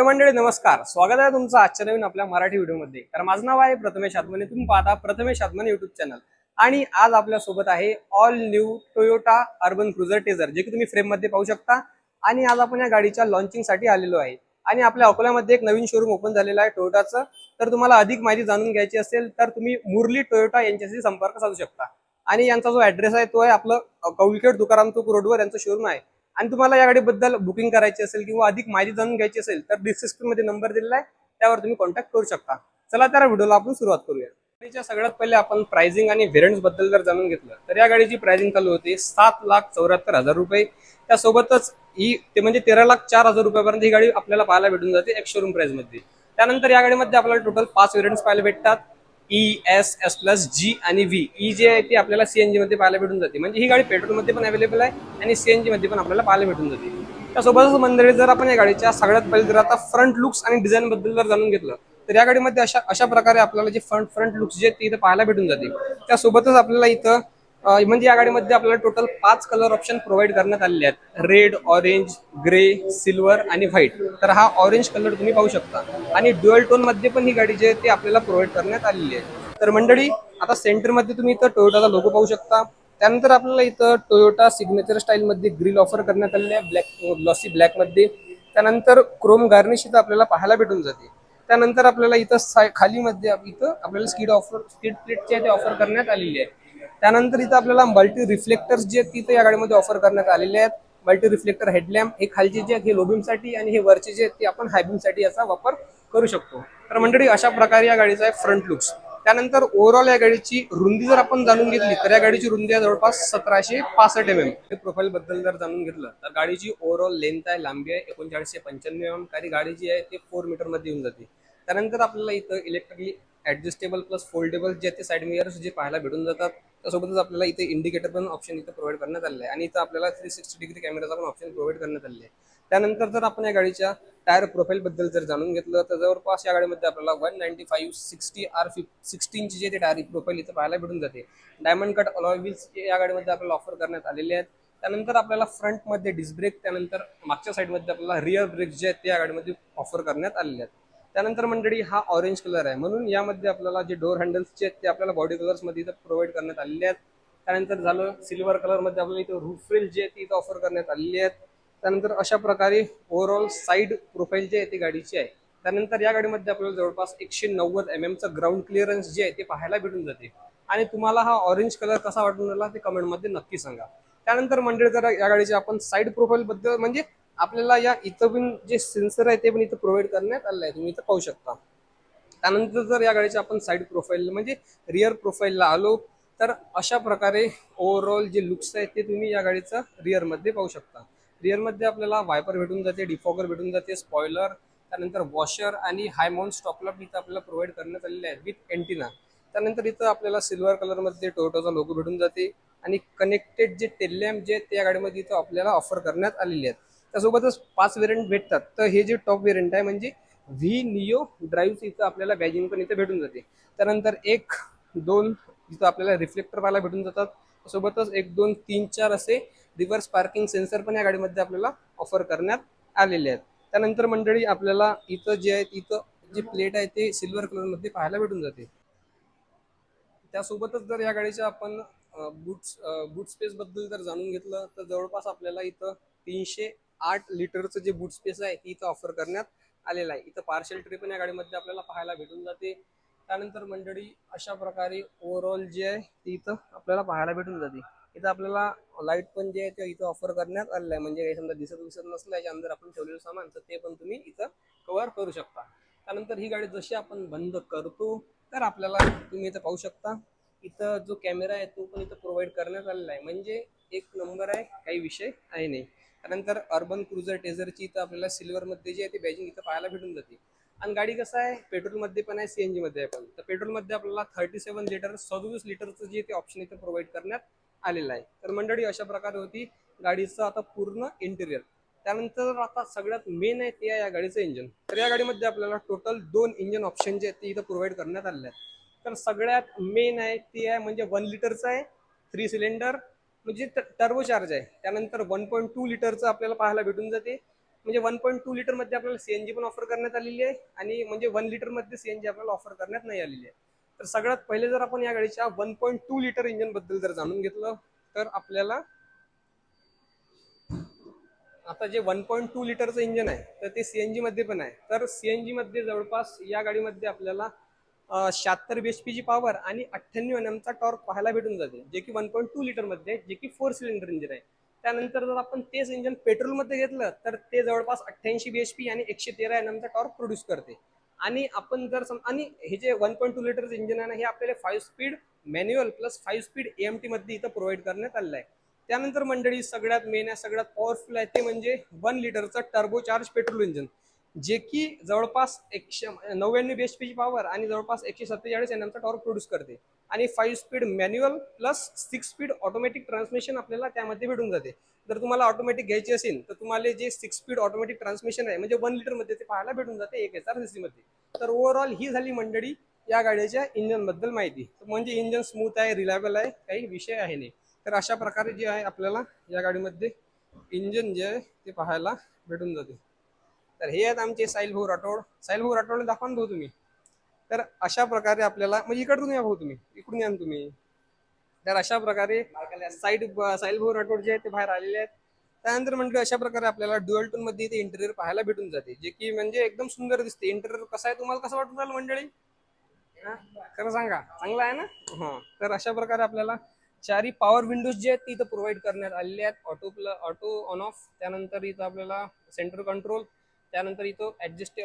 तर मंडळी नमस्कार. स्वागत आहे तुमचं आजच्या नवीन आपल्या मराठी व्हिडिओमध्ये. तर माझं नाव आहे प्रथमेश आत्मने. तुम्ही पाहता प्रथमेश आत्मने युट्यूब चॅनल आणि आज आपल्यासोबत आहे all new Toyota Urban Cruiser Taser जे की तुम्ही फ्रेममध्ये पाहू शकता. आणि आज आपण या गाडीच्या लॉन्चिंगसाठी आलेलो आहे. आणि आपल्या अकोल्यामध्ये एक नवीन शोरूम ओपन झालेलं आहे टोयोटाचं तर तुम्हाला अधिक माहिती जाणून घ्यायची असेल तर तुम्ही मुरली टोयोटा यांच्याशी संपर्क साधू शकता. आणि यांचा जो ऍड्रेस आहे तो आहे आपलं कौलखेड तुकाराम रोडवर यांचं शोरूम आहे. आणि तुम्हाला या गाडीबद्दल बुकिंग करायची असेल किंवा अधिक माहिती जाणून घ्यायची असेल तर डिस्क्रिप्शनमध्ये नंबर दिलेला आहे. त्यावर तुम्ही कॉन्टॅक्ट करू शकता. चला त्या व्हिडिओला आपण सुरुवात करूया. गाडीच्या सगळ्यात पहिले आपण प्राइसिंग आणि व्हेरियंट्सबद्दल जर जाणून घेतलं तर या गाडीची प्राइसिंग चालू होती सात लाख चौऱ्याहत्तर हजार रुपये. त्यासोबतच ही ते म्हणजे तेरा लाख चार हजार रुपयापर्यंत ही गाडी आपल्याला पाहायला भेटून जाते एक शोरूम प्राइसमध्ये. त्यानंतर या गाडीमध्ये आपल्याला टोटल पाच व्हेरियंट्स पाहायला भेटतात. E S S plus G आणि व्ही ई e जे आहे ती आपल्याला सीएनजी मध्ये पाहायला भेटून जाते. म्हणजे ही गाडी पेट्रोलमध्ये पण अवेलेबल आहे आणि सीएनजी मध्ये पण आपल्याला पाहायला भेटून जाते. त्यासोबतच मंदिर जर आपण या गाडीच्या सगळ्यात पहिले जर आता फ्रंट लुक्स आणि डिझाईन बद्दल जर जाणून घेतलं तर या गाडीमध्ये अशा अशा प्रकारे आपल्याला जे फ्रंट फ्रंट लुक्स जे आहेत ते इथं पाहायला भेटून जाते. त्यासोबतच आपल्याला इथं म्हणजे या गाडीमध्ये आपल्याला टोटल पाच कलर ऑप्शन प्रोव्हाइड करण्यात आलेले आहेत. रेड ऑरेंज ग्रे सिल्वर आणि व्हाईट तर हा ऑरेंज कलर तुम्ही पाहू शकता. आणि ड्युअल टोनमध्ये पण ही गाडी जी आहे ती आपल्याला प्रोव्हाइड करण्यात आलेली आहे. तर मंडळी आता सेंटरमध्ये तुम्ही इथं टोयोटाचा लोगो पाहू शकता. त्यानंतर आपल्याला इथं टोयोटा सिग्नेचर स्टाईल मध्ये ग्रिल ऑफर करण्यात आलेली आहे ब्लॅक ग्लॉसी ब्लॅकमध्ये. त्यानंतर क्रोम गार्निश इथं आपल्याला पाहायला भेटून जाते. त्यानंतर आपल्याला इथं साय- खाली मध्ये इथं आपल्याला स्कीड ऑफर स्कीड प्लेटची आहे ते ऑफर करण्यात आलेली आहे. त्यानंतर इथं आपल्याला मल्टी रिफ्लेक्टर्स जे आहेत तिथं या गाडीमध्ये ऑफर करण्यात आलेले आहेत. मल्टी रिफ्लेक्टर हेडलॅम्प हे खालचे जे आहेत हे लोबिमसाठी आणि हे वरचे जे आहेत ते आपण हायबिमसाठी याचा वापर करू शकतो. तर मंडळी अशा प्रकारे या गाडीचा आहे फ्रंट लुक्स त्यानंतर ओव्हरऑल या गाडीची रुंदी जर आपण जाणून घेतली तर या गाडीची रुंदी आहे जवळपास सतराशे पासष्ट एम एम प्रोफाईल बद्दल जर जाणून घेतलं तर गाडीची ओव्हरऑल लेंथ आहे लांबी आहे एकोणचाळीसशे पंच्याण्णव एम एम गाडी जी आहे ते फोर मीटरमध्ये येऊन जाते. त्यानंतर आपल्याला इथं इलेक्ट्रिकली ऍडजस्टेबल प्लस फोल्डेबल जे ते साईड मिरर्स जे पाहायला भेटून जातात त्यासोबतच आपल्याला इथे इंडिकेटर पण ऑप्शन इथे प्रोव्हाइड करण्यात आलेलं आहे. आणि इथं आपल्याला थ्री सिक्स्टी डिग्री कॅमेराचा पण ऑप्शन प्रोव्हाइड करण्यात आलेला आहे. त्यानंतर जर आपण या गाडीच्या टायर प्रोफाईल बद्दल जर जाणून घेतलं तर जवळपास या गाडीमध्ये आपल्याला one ninety five sixty R fif सिक्स्टीनची जे ते टायर प्रोफाईल इथं पाहायला भेटून जाते. डायमंड कट अलॉय व्हील्स या गाडीमध्ये आपल्याला ऑफर करण्यात आलेले आहेत. त्यानंतर आपल्याला फ्रंटमध्ये डिस्क ब्रेक त्यानंतर मागच्या साईडमध्ये आपल्याला रिअर ब्रेक जे आहेत ते या गाडीमध्ये ऑफर करण्यात आलेले आहेत. त्यानंतर मंडळी हा ऑरेंज कलर आहे. म्हणून यामध्ये आपल्याला जे डोर हँडल्सचे आहेत ते आपल्याला बॉडी कलर्समध्ये इथं प्रोव्हाइड करण्यात आलेले आहेत. त्यानंतर झालं सिल्वर कलरमध्ये आपल्याला इथं रूफ जे आहे ती इथं ऑफर करण्यात आलेली आहेत. त्यानंतर अशा प्रकारे ओव्हरऑल साईड प्रोफाईल जे आहे ती गाडीची आहे. त्यानंतर या गाडीमध्ये आपल्याला जवळपास एकशे नव्वद एम एमचं ग्राउंड क्लिअरन्स जे आहे ते पाहायला भेटून जाते. आणि तुम्हाला हा ऑरेंज कलर कसा वाटून राहिला ते कमेंटमध्ये नक्की सांगा. त्यानंतर मंडळी जर या गाडीच्या आपण साईड प्रोफाईल बद्दल म्हणजे आपल्याला या इथं पण जे सेन्सर आहे ते पण इथं प्रोव्हाइड करण्यात आलेलं आहे. तुम्ही इथं पाहू शकता. त्यानंतर जर या गाडीच्या आपण साईड प्रोफाईल म्हणजे रिअर प्रोफाईलला आलो तर अशा प्रकारे ओव्हरऑल जे लुक्स आहेत ते तुम्ही या गाडीचं रिअरमध्ये पाहू शकता. रिअरमध्ये आपल्याला वायपर भेटून जाते डिफॉगर भेटून जाते स्पॉयलर त्यानंतर वॉशर आणि हायमॉन माउंट इथं आपल्याला प्रोव्हाइड करण्यात आलेले आहेत विथ एंटिना त्यानंतर इथं आपल्याला सिल्वर कलरमध्ये टोयोटाचा लोगो भेटून जाते आणि कनेक्टेड जे टेलॅम्प जे आहेत त्या गाडीमध्ये इथं आपल्याला ऑफर करण्यात आलेले आहेत. त्यासोबतच पाच वेरियंट भेटतात. तर हे जे टॉप वेरियंट आहे म्हणजे व्ही निओ ड्राईव्ह इथं आपल्याला बॅजिंग पण इथं भेटून जाते. त्यानंतर एक दोन इथं आपल्याला रिफ्लेक्टर पाहायला भेटून जातात. सोबतच एक दोन तीन चार असे रिव्हर्स पार्किंग सेन्सर पण या गाडीमध्ये आपल्याला ऑफर करण्यात आलेले आहेत. त्यानंतर मंडळी आपल्याला इथं जे आहे इथं जे प्लेट आहे ते सिल्वर कलरमध्ये पाहायला भेटून जाते. त्यासोबतच जर या गाडीच्या आपण बूट्स बूट स्पेस बद्दल जर जाणून घेतलं तर जवळपास आपल्याला इथं तीनशे आठ लिटरचं जे बूट स्पेस आहे ती इथं ऑफर करण्यात आलेलं आहे. इथं पार्शल ट्री पण या गाडीमध्ये आपल्याला पाहायला भेटून जाते. त्यानंतर मंडळी अशा प्रकारे ओव्हरऑल जे आहे ती इथं आपल्याला पाहायला भेटून जाते. इथं आपल्याला लाइट पण जे आहे ते इथं ऑफर करण्यात आलेलं आहे. म्हणजे काही समजा दिसत विसत नसलं याच्या अंदर आपण ठेवलेलं सामान तर ते पण तुम्ही इथं कव्हर करू शकता. त्यानंतर ही गाडी जशी आपण बंद करतो तर आपल्याला तुम्ही इथं पाहू शकता इथं जो कॅमेरा आहे तो पण इथं प्रोव्हाइड करण्यात आलेला आहे. म्हणजे एक नंबर आहे काही विषय आहे नाही. त्यानंतर अर्बन क्रुझर टेझरची इथं आपल्याला सिल्वरमध्ये जी आहे ती बॅजिंग इथं पाहायला भेटून जाते. आणि गाडी कसं आहे पेट्रोलमध्ये पण आहे सीएनजी मध्ये आहे पण. तर पेट्रोलमध्ये आपल्याला थर्टी सेवन लिटर सदोतीस लिटरचं जे ते ऑप्शन इथं प्रोव्हाइड करण्यात आलेलं आहे. तर मंडळी अशा प्रकारे होती गाडीचं आता पूर्ण इंटेरियर त्यानंतर आता सगळ्यात मेन आहे ते आहे या गाडीचं इंजन तर या गाडीमध्ये आपल्याला टोटल दोन इंजन ऑप्शन जे आहेत ते इथं प्रोव्हाइड करण्यात आलेले आहेत. तर सगळ्यात मेन आहे ते आहे म्हणजे वन लिटरचं आहे थ्री सिलेंडर म्हणजे टर्बो चार्ज आहे. त्यानंतर वन पॉईंट टू लिटरचं आपल्याला पाहायला भेटून जाते. म्हणजे वन पॉईंट टू लिटरमध्ये आपल्याला जी पण ऑफर करण्यात आलेली आहे. आणि म्हणजे वन लिटरमध्ये सी एन जी आपल्याला ऑफर करण्यात नाही आलेली आहे. तर सगळ्यात पहिले जर आपण या गाडीच्या वन पॉईंट टू लिटर इंजनबद्दल जर जाणून घेतलं तर आपल्याला आता जे वन पॉईंट टू लिटरचं इंजिन आहे तर ते सी एनमध्ये पण आहे. तर सी एनमध्ये जवळपास या गाडीमध्ये आपल्याला शहात्तर बीएचपीची पॉवर आणि अठ्ठ्याण्णव एन एमचा टॉर्क पाहायला भेटून जाते जे की वन पॉईंट टू लिटरमध्ये मध्ये जे की फोर सिलेंडर इंजिन आहे. त्यानंतर जर आपण तेच इंजिन पेट्रोलमध्ये घेतलं तर ते जवळपास अठ्ठ्याऐंशी बीएचपी आणि एकशे तेरा एन एमचा टॉर्क प्रोड्यूस करते. आणि आपण जर सम आणि हे जे वन पॉईंट टू लिटरचं इंजिन आहे ना हे आपल्याला five speed manual plus five speed एममध्ये इथं प्रोव्हाइड करण्यात आलेलं आहे. त्यानंतर मंडळी सगळ्यात मेन आहे सगळ्यात पॉवरफुल आहे ते म्हणजे वन लिटरचं टर्बोचार्ज पेट्रोल इंजिन जे की जवळपास एकशे नव्याण्णव बी एच पीची पॉवर आणि जवळपास एकशे सत्तेचाळीस एन एमचा टॉर्क प्रोड्यूस करते. आणि five speed manual plus six speed automatic transmission आपल्याला त्यामध्ये भेटून जाते. जर तुम्हाला ऑटोमॅटिक घ्यायची असेल तर तुम्हाला जे सिक्स स्पीड ऑटोमॅटिक ट्रान्समिशन आहे म्हणजे वन लिटरमध्ये ते पाहायला भेटून जाते एक हजार आरमध्ये. तर ओव्हरऑल ही झाली मंडळी या गाडीच्या इंजनबद्दल माहिती. तर म्हणजे इंजन स्मूथ आहे रिलायबल आहे काही विषय आहे नाही. तर अशा प्रकारे जे आहे आपल्याला या गाडीमध्ये इंजन जे आहे ते पाहायला भेटून जाते. तर हे आहेत आमचे साहिल भाऊ राठोड. साहिल भाऊ राठोड दाखवा भाऊ तुम्ही. तर अशा प्रकारे आपल्याला म्हणजे इकडून या भाऊ तुम्ही. इकडून या ना तुम्ही. तर अशा प्रकारे साईड साहिल भाऊ राठोड जे आहेत ते बाहेर आलेले आहेत. त्यानंतर म्हणजे अशा प्रकारे आपल्याला ड्युअल टोनमध्ये इथे इंटेरियर पाहायला भेटून जाते. जे की म्हणजे एकदम सुंदर दिसते. इंटेरियर कसं आहे तुम्हाला कसं वाटून राहिलं मंडळी? खरं सांगा. चांगला आहे ना? हा. तर अशा प्रकारे आपल्याला चारी पॉवर विंडोज जे आहेत ते इथं प्रोव्हाइड करण्यात आलेले आहेत. ऑटो प्ल ऑटो ऑन ऑफ त्यानंतर इथं आपल्याला सेंटर कंट्रोल त्यानंतर इथं ऍडजस्ट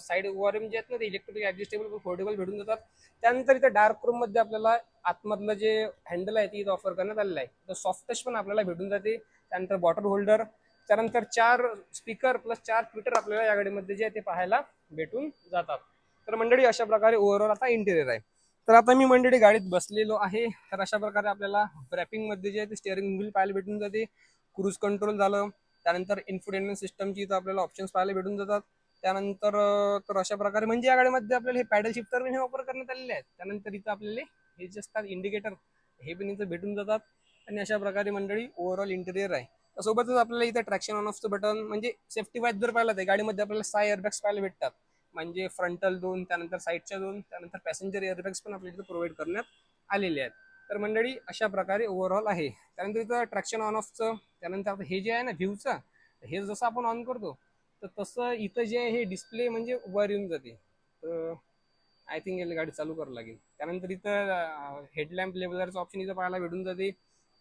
साईड वॉरम जे आहेत ना ते इलेक्ट्रिक ऍडजस्टेबल फोल्डेबल भेटून जातात. त्यानंतर इथं डार्क रूममध्ये आपल्याला आतमधलं जे हँडल आहे ते इथं ऑफर करण्यात आलेलं आहे. तर सॉफ्ट टच पण आपल्याला भेटून जाते. त्यानंतर बॉटल होल्डर त्यानंतर चार स्पीकर प्लस चार ट्विटर आपल्याला या गाडीमध्ये जे आहे ते पाहायला भेटून जातात. तर मंडळी अशा प्रकारे ओव्हरऑल आता इंटेरियर आहे. तर आता मी मंडळी गाडीत बसलेलो आहे. तर अशा प्रकारे आपल्याला रॅपिंगमध्ये जे आहे ते स्टेअरिंग व्हील पाहायला भेटून जाते. क्रूज कंट्रोल झालं. त्यानंतर इन्फोटेनमेंट सिस्टमची तर आपल्याला ऑप्शन्स पाहायला भेटून जातात. त्यानंतर तर अशा प्रकारे म्हणजे या गाडीमध्ये आपल्याला हे पॅडल शिफ्टर हे वापर करण्यात आलेले आहेत. त्यानंतर इथं आपल्याला हे जे असतात इंडिकेटर हे पण इथं भेटून जातात. आणि अशा प्रकारे मंडळी ओव्हरऑल इंटेरियर आहे. सोबतच आपल्याला इथं ट्रॅक्शन ऑन ऑफचं बटन म्हणजे सेफ्टी वाईज जर पाहिलं तर गाडीमध्ये आपल्याला सहा एअरबॅग्स पाहायला भेटतात. म्हणजे फ्रंटल दोन त्यानंतर साईडच्या दोन त्यानंतर पॅसेंजर एअरबॅग्स पण आपल्या इथं प्रोव्हाइड करण्यात आलेले आहेत. तर मंडळी अशा प्रकारे ओव्हरऑल आहे. त्यानंतर इथं ट्रॅक्शन ऑन ऑफचं त्यानंतर आता हे जे आहे ना व्ह्यूचं हे जसं आपण ऑन करतो तर तसं इथं जे आहे हे डिस्प्ले म्हणजे वर येऊन जाते. तर आय थिंक याला गाडी चालू करावं लागेल. त्यानंतर इथं हेडलॅम्प लेवलरचं ऑप्शन इथं पाहायला भेटून जाते.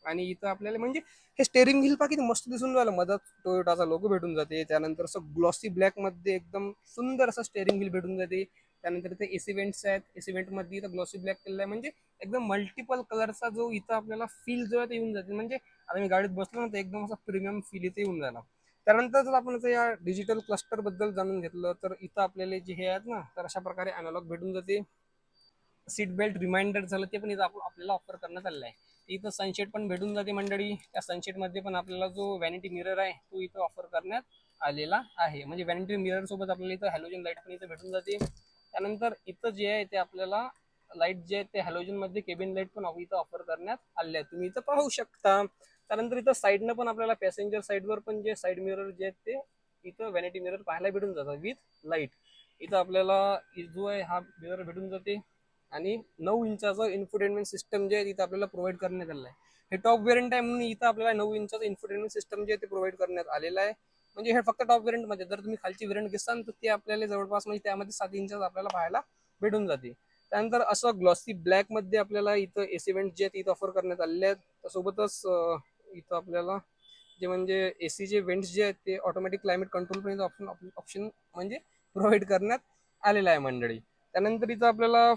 आणि इथं आपल्याला म्हणजे हे स्टेअरिंग व्हील पा किती मस्त दिसून राहिलं. मदत टोयोटाचा लोगो भेटून जाते. त्यानंतर असं ग्लॉसी ब्लॅकमध्ये एकदम सुंदर असं स्टेअरिंग व्हील भेटून जाते. त्यानंतर ते एस इव्हेंट्स आहेत. एस इव्हेंटमध्ये इथं ग्लॉसी ब्लॅक केलेला आहे. म्हणजे एकदम मल्टिपल कलरचा जो इथं आपल्याला फील जो आहे ते येऊन जाते. म्हणजे आता मी गाडीत बसलो ना तर एकदम असा प्रीमियम फील इथे येऊन जाणार. त्यानंतर जर आपण आता या डिजिटल क्लस्टरबद्दल जाणून घेतलं तर इथं आपल्याला जे हे आहेत ना तर अशा प्रकारे अनालॉग भेटून जाते. सीट बेल्ट रिमाइंडर झालं ते पण इथं आपण आपल्याला ऑफर करण्यात आलेलं आहे. इथं सनशेट पण भेटून जाते मंडळी. त्या सनशेटमध्ये पण आपल्याला जो व्हॅनिटी मिरर आहे तो इथं ऑफर करण्यात आलेला आहे. म्हणजे व्हॅनिटी मिरर सोबत आपल्याला इथं हॅलोजन लाइट पण इथं भेटून जाते. त्यानंतर इथं जे आहे ते आपल्याला लाइट जे आहे ते हॅलोजनमध्ये केबिन लाइट पण इथं ऑफर करण्यात आले तुम्ही इथं पाहू शकता. त्यानंतर इथं साईडनं पण आपल्याला पॅसेंजर साईडवर पण जे साईड मिरर जे आहेत ते इथं व्हॅनिटी मिरर पाहायला भेटून जातात विथ लाइट इथं आपल्याला जो आहे हा मिरर भेटून जाते आणि नऊ इंचाचं इन्फोटेनमेंट सिस्टम जे आहे तिथं आपल्याला प्रोव्हाइड करण्यात आलेलं आहे. हे टॉप वेरियंट आहे म्हणून इथं आपल्याला नऊ इंचाचं इन्फोटेनमेंट सिस्टम जे आहे ते प्रोव्हाइड करण्यात आलेलं आहे. म्हणजे हे फक्त टॉप वेरियंटमध्ये जर तुम्ही खालची वेरियंट घेसान तर ते आपल्याला जवळपास म्हणजे त्यामध्ये सात इंचाचं आपल्याला पाहायला भेटून जाते. त्यानंतर असं ग्लॉसी ब्लॅकमध्ये आपल्याला इथं एसी वेंट जे आहेत इथं ऑफर करण्यात आलेले आहेत. त्यासोबतच इथं आपल्याला जे म्हणजे एसी जे वेंट्स जे आहेत ते ऑटोमॅटिक क्लायमेट कंट्रोल पण ऑप्शन ऑप्शन म्हणजे प्रोव्हाइड करण्यात आलेलं आहे मंडळी. त्यानंतर इथं आपल्याला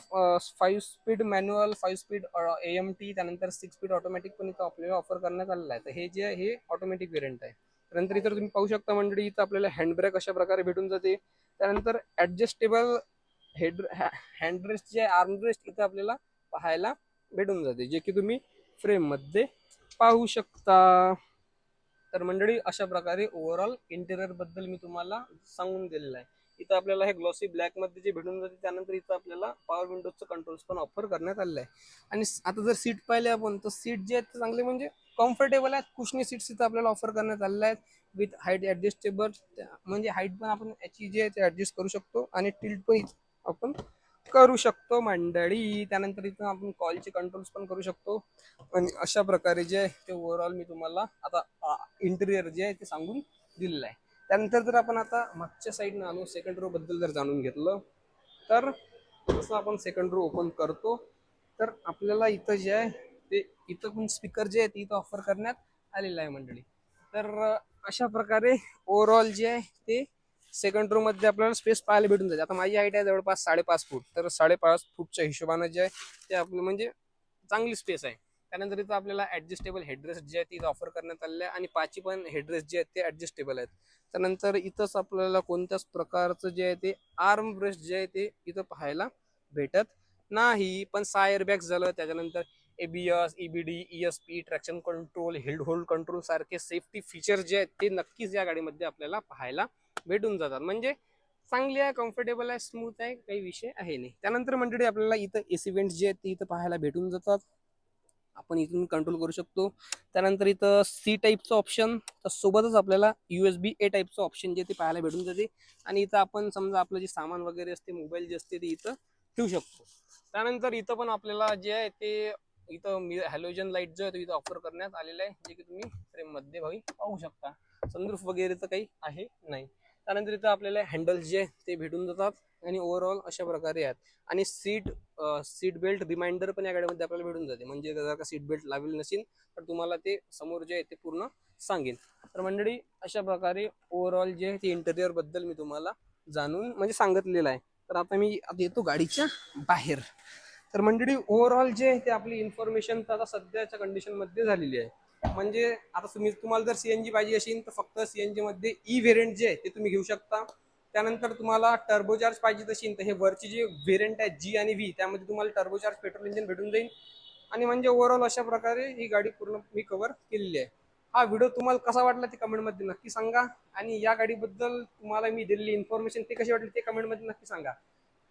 five speed manual five speed A M T त्यानंतर सिक्स स्पीड ऑटोमॅटिक पण इथं आपल्याला ऑफर करण्यात आलेलं आहे. तर हे जे आहे हे ऑटोमॅटिक वेरियंट आहे. त्यानंतर इथं तुम्ही पाहू शकता मंडळी इथं आपल्याला हँडब्रेक अशा प्रकारे भेटून जाते. त्यानंतर ऍडजस्टेबल हेड हँडरेस्ट जे आर्मरेस्ट इथं आपल्याला पाहायला भेटून जाते जे की तुम्ही फ्रेममध्ये पाहू शकता. तर मंडळी अशा प्रकारे ओव्हरऑल इंटेरियरबद्दल मी तुम्हाला सांगून दिलेलं आहे. इथं आपल्याला हे ग्लॉसी ब्लॅकमध्ये जे भेटून जाते त्यानंतर इथं आपल्याला पॉवर विंडोजचं कंट्रोल्स पण ऑफर करण्यात आलेलं आहे. आणि आता जर सीट पाहिले आपण तर सीट जे आहेत चांगले म्हणजे कम्फर्टेबल आहेत. कुशनी सीट्स इथं आपल्याला ऑफर करण्यात आलेल्या आहेत. विथ हाईट ऍडजस्टेबल म्हणजे हाईट पण आपण याची जे आहे ते ऍडजस्ट करू शकतो. आणि टिल्ट पण आपण करू शकतो मंडळी. त्यानंतर इथं आपण कॉलचे कंट्रोल्स पण करू शकतो. आणि अशा प्रकारे जे आहे ते ओव्हरऑल मी तुम्हाला आता इंटेरियर जे आहे ते सांगून दिलेलं आहे. त्यानंतर जर आपण आता मागच्या साईडनं आलो सेकंड रो बद्दल जर जाणून घेतलं तर जसं आपण सेकंड रो ओपन करतो तर आपल्याला इथं जे आहे ते इथं पण स्पीकर जे आहे ते इथं ऑफर करण्यात आलेलं आहे मंडळी. तर अशा प्रकारे ओव्हरऑल जे आहे ते सेकंड रो मध्ये आपल्याला स्पेस पाहायला भेटून जाते. आता माझी हाईट आहे जवळपास साडेपाच फूट. तर साडेपाच फूटच्या हिशोबानं जे आहे ते आपलं म्हणजे चांगली स्पेस आहे. त्यानंतर इथं आपल्याला ऍडजस्टेबल हेड्रेस जे आहे ते इथं ऑफर करण्यात आलेले आहे. आणि पाचही पण हेड्रेस जे आहेत ते ऍडजस्टेबल आहेत. त्यानंतर इथंच आपल्याला कोणत्याच प्रकारचं जे आहे ते आर्म ब्रेस्ट जे आहे ते इथं पाहायला भेटत नाही. पण सहा एअरबॅग झालं त्याच्यानंतर ABS EBD ESP traction control hill hold control सारखे सेफ्टी फीचर जे आहेत ते नक्कीच या गाडीमध्ये आपल्याला पाहायला भेटून जातात. म्हणजे चांगली आहे कम्फर्टेबल आहे स्मूथ आहे काही विषय आहे नाही. त्यानंतर मंडळी आपल्याला इथं एसी वेंट्स जे आहेत ते इथं पाहायला भेटून जातात. आपण इथून कंट्रोल करू शकतो. त्यानंतर इथं सी टाईपचं ऑप्शन तर सोबतच आपल्याला यू एस बी ए टाईपचं ऑप्शन जे ते पाहायला भेटून जाते. आणि इथं आपण समजा आपलं जे सामान वगैरे असते मोबाईल जे असते ते इथं ठेवू शकतो. त्यानंतर इथं पण आपल्याला जे आहे ते इथं हॅलोजन लाइट जो आहे तो इथं ऑफर करण्यात आलेला आहे जे की तुम्ही फ्रेममध्ये भावी पाहू शकता. सनरूफ वगैरेचं काही आहे नाही. त्यानंतर इथं आपल्याला हँडल्स जे ते भेटून जातात आणि ओव्हरऑल अशा प्रकारे आहेत. आणि सीट सीट बेल्ट रिमाइंडर पण या गाडीमध्ये आपल्याला भेटून जाते. म्हणजे जर का सीट बेल्ट लावली नसेल तर तुम्हाला ते समोर जे आहे ते पूर्ण सांगेन तर मंडळी अशा प्रकारे ओव्हरऑल जे आहे ते इंटेरियरबद्दल मी तुम्हाला जाणून म्हणजे सांगितलेलं आहे. तर आता मी आता येतो गाडीच्या बाहेर. तर मंडळी ओव्हरऑल जे आहे ते आपली इन्फॉर्मेशन तर आता सध्याच्या कंडिशनमध्ये झालेली आहे. म्हणजे आता तुम्ही तुम्हाला जर सीएनजी पाहिजे असेल तर फक्त सीएनजी मध्ये e ई व्हेरियंट जे आहे ते तुम्ही घेऊ शकता. त्यानंतर तुम्हाला टर्बोचार्ज पाहिजे असेल तर हे वरची जे व्हेरियंट आहे जी आणि व्ही त्यामध्ये तुम्हाला टर्बोचार्ज पेट्रोल इंजिन भेटून जाईल आणि म्हणजे ओव्हरऑल अशा प्रकारे ही गाडी पूर्ण मी कव्हर केलेली आहे. हा व्हिडिओ तुम्हाला कसा वाटला ते कमेंटमध्ये नक्की सांगा. आणि या गाडीबद्दल तुम्हाला मी दिलेली इन्फॉर्मेशन ते कशी वाटली ते कमेंटमध्ये नक्की सांगा.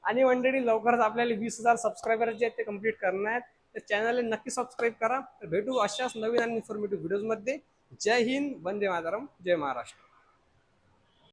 आणि मंडळी लवकरच आपल्याला वीस हजार सबस्क्रायबर जे आहेत ते कंप्लीट करणार आहेत. तर चॅनलला नक्की सबस्क्राईब करा. तर भेटू अशाच नवीन आणि इन्फॉर्मेटिव्ह व्हिडिओजमध्ये जय हिंद वंदे मातरम जय महाराष्ट्र.